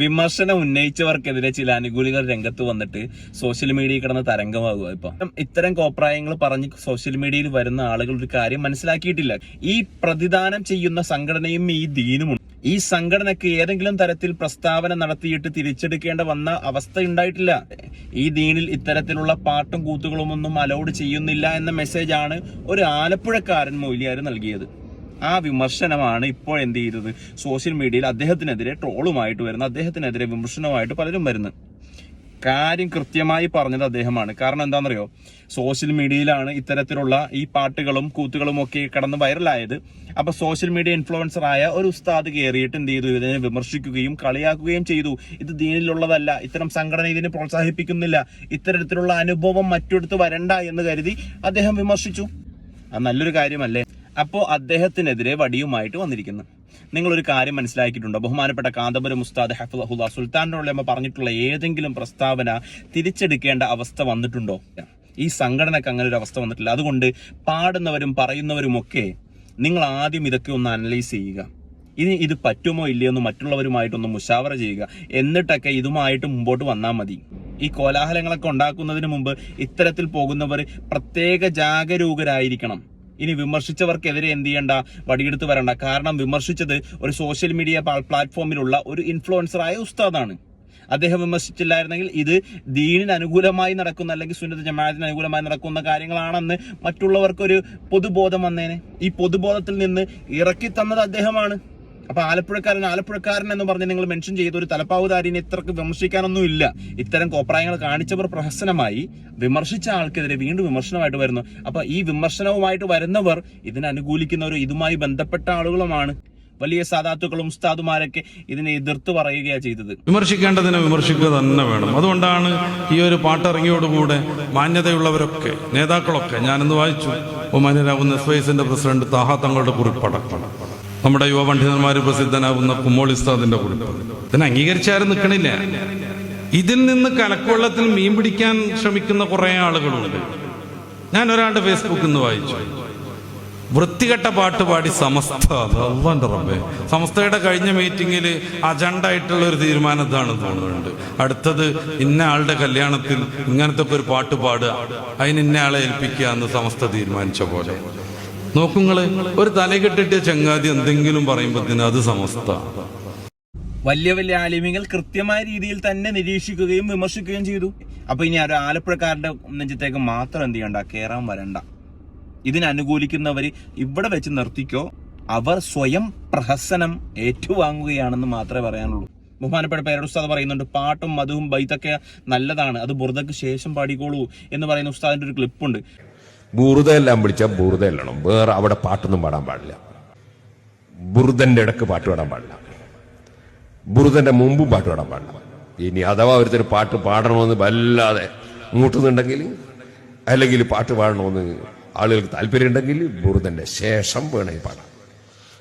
വിമർശനം ഉന്നയിച്ചവർക്കെതിരെ ചില അനുകൂലികൾ രംഗത്ത് വന്നിട്ട് സോഷ്യൽ മീഡിയയിൽ കിടന്ന് തരംഗമാകുക ഇപ്പൊ. ഇത്തരം കോപ്രായങ്ങൾ പറഞ്ഞ് സോഷ്യൽ മീഡിയയിൽ വരുന്ന ആളുകൾ ഒരു കാര്യം മനസ്സിലാക്കിയിട്ടില്ല. ഈ പ്രതിദാനം ചെയ്യുന്ന സംഘടനയും ഈ ദീനുമുണ്ട്. ഈ സംഘടനക്ക് ഏതെങ്കിലും തരത്തിൽ പ്രസ്താവന നടത്തിയിട്ട് തിരിച്ചെടുക്കേണ്ട വന്ന അവസ്ഥ ഉണ്ടായിട്ടില്ല. ഈ ദീനിൽ ഇത്തരത്തിലുള്ള പാട്ടും കൂത്തുകളും ഒന്നും അലൗഡ് ചെയ്യുന്നില്ല എന്ന മെസ്സേജാണ് ഒരു ആലപ്പുഴക്കാരൻ മൊയ്ലിയാർ നൽകിയത്. ആ വിമർശനമാണ് ഇപ്പോൾ എന്ത് ചെയ്തത്? സോഷ്യൽ മീഡിയയിൽ അദ്ദേഹത്തിനെതിരെ ട്രോളുമായിട്ട് വരുന്ന. അദ്ദേഹത്തിനെതിരെ വിമർശനമായിട്ട് പലരും വരുന്നത് കാര്യം കൃത്യമായി പറഞ്ഞത് അദ്ദേഹമാണ്. കാരണം എന്താണെന്നറിയോ? സോഷ്യൽ മീഡിയയിലാണ് ഇത്തരത്തിലുള്ള ഈ പാട്ടുകളും കൂത്തുകളും ഒക്കെ കടന്ന് വൈറലായത്. അപ്പൊ സോഷ്യൽ മീഡിയ ഇൻഫ്ലുവൻസർ ആയ ഒരു ഉസ്താദ് കയറിയിട്ട് എന്ത് ചെയ്തു? ഇതിനെ വിമർശിക്കുകയും കളിയാക്കുകയും ചെയ്തു. ഇത് ദീനിലുള്ളതല്ല. ഇത്തരം സംഘടന ഇതിനെ പ്രോത്സാഹിപ്പിക്കുന്നില്ല. ഇത്തരത്തിലുള്ള അനുഭവം മറ്റൊടുത്ത് വരണ്ട എന്ന് കരുതി അദ്ദേഹം വിമർശിച്ചു. അത് നല്ലൊരു കാര്യമല്ലേ? അപ്പോൾ അദ്ദേഹത്തിനെതിരെ വടിയുമായിട്ട് വന്നിരിക്കുന്നു. നിങ്ങളൊരു കാര്യം മനസ്സിലാക്കിയിട്ടുണ്ടോ? ബഹുമാനപ്പെട്ട കാന്തപുരം ഉസ്താദ് ഹഫുല്ല സുൽത്താനുള്ള പറഞ്ഞിട്ടുള്ള ഏതെങ്കിലും പ്രസ്താവന തിരിച്ചെടുക്കേണ്ട അവസ്ഥ വന്നിട്ടുണ്ടോ? ഈ സംഘടനക്ക് അങ്ങനെ ഒരു അവസ്ഥ വന്നിട്ടില്ല. അതുകൊണ്ട് പാടുന്നവരും പറയുന്നവരുമൊക്കെ നിങ്ങൾ ആദ്യം ഇതൊക്കെ ഒന്ന് അനലൈസ് ചെയ്യുക. ഇനി ഇത് പറ്റുമോ ഇല്ലയോ എന്ന് മറ്റുള്ളവരുമായിട്ടൊന്ന് മുഷാവറ ചെയ്യുക. എന്നിട്ടൊക്കെ ഇതുമായിട്ട് മുമ്പോട്ട് വന്നാൽ മതി. ഈ കോലാഹലങ്ങളൊക്കെ ഉണ്ടാക്കുന്നതിന് മുമ്പ് ഇത്തരത്തിൽ പോകുന്നവർ പ്രത്യേക ജാഗരൂകരായിരിക്കണം. ഇനി വിമർശിച്ചവർക്കെതിരെ എന്ത് ചെയ്യണ്ട? വടിയെടുത്ത് വരണ്ട. കാരണം വിമർശിച്ചത് ഒരു സോഷ്യൽ മീഡിയ പ്ലാറ്റ്ഫോമിലുള്ള ഒരു ഇൻഫ്ലുവൻസറായ ഉസ്താദാണ്. അദ്ദേഹം വിമർശിച്ചില്ലായിരുന്നെങ്കിൽ ഇത് ദീനിന് അനുകൂലമായി നടക്കുന്ന അല്ലെങ്കിൽ സുന്നത ജമാഅത്തിന് അനുകൂലമായി നടക്കുന്ന കാര്യങ്ങളാണെന്ന് മറ്റുള്ളവർക്കൊരു പൊതുബോധം വന്നേനെ. ഈ പൊതുബോധത്തിൽ നിന്ന് ഇറക്കി തന്നത് അദ്ദേഹമാണ്. അപ്പൊ ആലപ്പുഴക്കാരൻ ആലപ്പുഴക്കാരൻ എന്ന് പറഞ്ഞ് നിങ്ങൾ മെൻഷൻ ചെയ്ത ഒരു തലപ്പാവുധാരിനെ ഇത്രക്ക് വിമർശിക്കാനൊന്നും ഇല്ല ഇത്തരം കോപ്രായങ്ങൾ കാണിച്ചവർ പ്രഹസനമായി വിമർശിച്ച ആൾക്കെതിരെ വീണ്ടും വിമർശനമായിട്ട് വരുന്നു. അപ്പൊ ഈ വിമർശനവുമായിട്ട് വരുന്നവർ ഇതിനെ അനുകൂലിക്കുന്നവരും ഇതുമായി ബന്ധപ്പെട്ട ആളുകളുമാണ്. വലിയ സാധാത്തുക്കളും ഉസ്താദുമാരൊക്കെ ഇതിനെ എതിർത്ത് പറയുകയാണ് ചെയ്തത്. വിമർശിക്കേണ്ടതിനെ വിമർശിക്കുക തന്നെ വേണം. അതുകൊണ്ടാണ് ഈ ഒരു പാട്ടിറങ്ങിയോടുകൂടെ മാന്യതയുള്ളവരൊക്കെ നേതാക്കളൊക്കെ ഞാനിന്ന് വായിച്ചു ഒമാനരാകുന്ന സ്പേസിന്റെ പ്രസിഡന്റ് താഹ തങ്ങളുടെ കുറിപ്പടക്കം. നമ്മുടെ യുവ പണ്ഡിതന്മാർ പ്രസിദ്ധനാകുന്ന കുമ്മോൾ ഉസ്താദിന്റെ കുറിപ്പ് ഇതിനെ അംഗീകരിച്ചാരും നിൽക്കണില്ല. ഇതിൽ നിന്ന് കലക്കുവെള്ളത്തിൽ മീൻ പിടിക്കാൻ ശ്രമിക്കുന്ന കുറെ ആളുകളുണ്ട്. ഞാൻ ഒരാളുടെ ഫേസ്ബുക്കിൽ നിന്ന് വായിച്ചു. വൃത്തികെട്ട പാട്ട് പാടി സമസ്ത റബ്ബേ. സമസ്തയുടെ കഴിഞ്ഞ മീറ്റിംഗിൽ അജണ്ട ആയിട്ടുള്ള ഒരു തീരുമാനം ഇതാണ് തോന്നുന്നുണ്ട്. അടുത്തത് ഇന്ന ആളുടെ കല്യാണത്തിൽ ഇങ്ങനത്തെ ഒരു പാട്ട് പാടുക. അതിന് ഇന്ന ആളെ ഏൽപ്പിക്കുക എന്ന് സമസ്ത തീരുമാനിച്ച പോലെ. നോക്കുങ്ങൾ ഒരു തലകെട്ടിട്ടിയ ചങ്ങാതി എന്തെങ്കിലും പറയുമ്പോഴത്തേന് അത് സമസ്ത. വലിയ വലിയ ആലിമികൾ കൃത്യമായ രീതിയിൽ തന്നെ നിരീക്ഷിക്കുകയും വിമർശിക്കുകയും ചെയ്തു. അപ്പൊ ഇനി ഒരു ആലപ്പുഴക്കാരുടെ നെഞ്ചത്തേക്ക് മാത്രം എന്ത് ചെയ്യണ്ട കേറാൻ വരണ്ട. ഇതിനനുകൂലിക്കുന്നവര് ഇവിടെ വെച്ച് നിർത്തിക്കോ. അവർ സ്വയം പ്രഹസനം ഏറ്റുവാങ്ങുകയാണെന്ന് മാത്രമേ പറയാനുള്ളൂ. ബഹുമാനപ്പെട്ട പേരുടെ ഉസ്താദ് പറയുന്നുണ്ട് പാട്ടും മധുവും ബൈത്തൊക്കെ നല്ലതാണ്. അത് ബുറുതക്ക് ശേഷം പാടിക്കോളൂ എന്ന് പറയുന്ന ഉസ്താദിന്റെ ഒരു ക്ലിപ്പുണ്ട് ബുറുദയെല്ലാം വിളിച്ചാൽ ബുറുദ എല്ലണം. വേറെ അവിടെ പാട്ടൊന്നും പാടാൻ പാടില്ല. ബുറുദന്റെ ഇടയ്ക്ക് പാട്ട് പാടാൻ പാടില്ല. ബുറുദന്റെ മുമ്പും പാട്ട് പാടാൻ പാടില്ല. ഇനി അഥവാ ഒരുത്തർ പാട്ട് പാടണമെന്ന് വല്ലാതെ മൂട്ടുന്നുണ്ടെങ്കിൽ അല്ലെങ്കിൽ പാട്ട് പാടണമെന്ന് ആളുകൾക്ക് താല്പര്യം ഉണ്ടെങ്കിൽ ബുറുദന്റെ ശേഷം വേണമെങ്കിൽ പാടാം